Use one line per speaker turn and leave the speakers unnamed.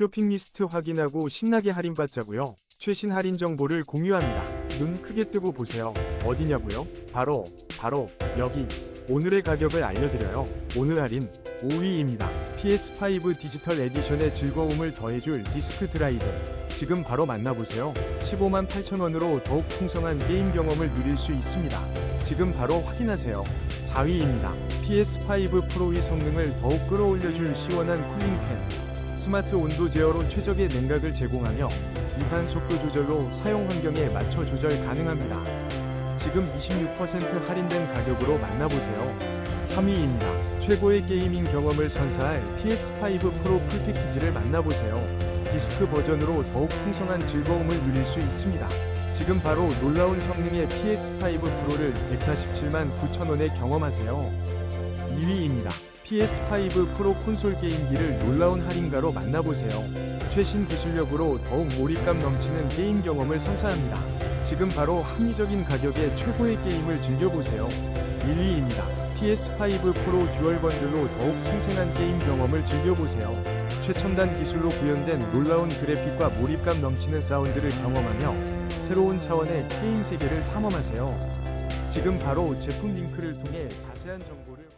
쇼핑 리스트 확인하고 신나게 할인받자고요. 최신 할인 정보를 공유합니다. 눈 크게 뜨고 보세요. 어디냐고요? 바로 바로 여기 오늘의 가격을 알려드려요. 오늘 할인 5위입니다. PS5 디지털 에디션의 즐거움을 더해줄 디스크 드라이브. 지금 바로 만나보세요. 15만 8천원으로 더욱 풍성한 게임 경험을 누릴 수 있습니다. 지금 바로 확인하세요. 4위입니다. PS5 프로의 성능을 더욱 끌어올려줄 시원한 쿨링팬. 스마트 온도 제어로 최적의 냉각을 제공하며 이판 속도 조절로 사용 환경에 맞춰 조절 가능합니다. 지금 26% 할인된 가격으로 만나보세요. 3위입니다. 최고의 게이밍 경험을 선사할 PS5 프로 풀 패키지를 만나보세요. 디스크 버전으로 더욱 풍성한 즐거움을 누릴 수 있습니다. 지금 바로 놀라운 성능의 PS5 프로를 147만 9천원에 경험하세요. 2위입니다. PS5 프로 콘솔 게임기를 놀라운 할인가로 만나보세요. 최신 기술력으로 더욱 몰입감 넘치는 게임 경험을 선사합니다. 지금 바로 합리적인 가격에 최고의 게임을 즐겨보세요. 1위입니다. PS5 프로 듀얼 번들로 더욱 생생한 게임 경험을 즐겨보세요. 최첨단 기술로 구현된 놀라운 그래픽과 몰입감 넘치는 사운드를 경험하며 새로운 차원의 게임 세계를 탐험하세요. 지금 바로 제품 링크를 통해 자세한 정보를